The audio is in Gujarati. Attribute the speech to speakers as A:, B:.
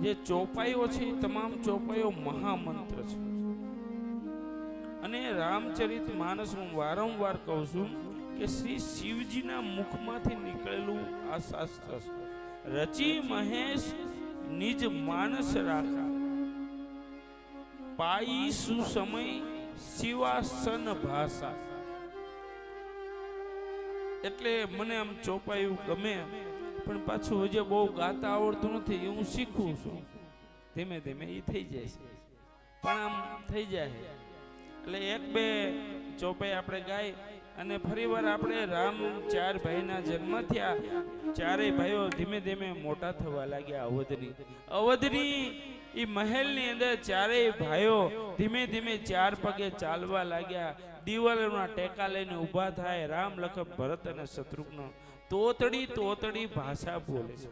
A: જે ચોપાઈઓ છે તમામ ચોપાઈઓ મહામંત્ર છે. અને રામચરિત માનસ હું વારંવાર કહું છું કે શ્રી શિવજીના મુખમાંથી નીકળેલું આ શાસ્ત્ર છે. રચી મહેશ નિજ માનસ રાખા. પાઈ સુસમય શિવાસન ભાષા. એટલે મને આમ ચોપાયું ગમે પણ પાછું હજી બહુ ગાતા આવડતું નથી, એ હું શીખું છું. ધીમે ધીમે એ થઈ જાય છે. પણ આમ થઈ જાય એટલે એક બે ચોપાઈ આપણે ગાય અને ફરીવાર આપણે રામ ચાર ભાઈના જન્મ થયા. ચારેય ભાઈઓ ધીમે ધીમે મોટા થવા લાગ્યા અવધની. અવધની એ મહેલની અંદર ચારેય ભાઈઓ ધીમે ધીમે ચાર પગે ચાલવા લાગ્યા. દિવાલોના ટેકા લઈને ઊભા થાય. રામ લખન ભરત અને શત્રુઘ્ન તોતડી તોતડી ભાષા બોલે છે.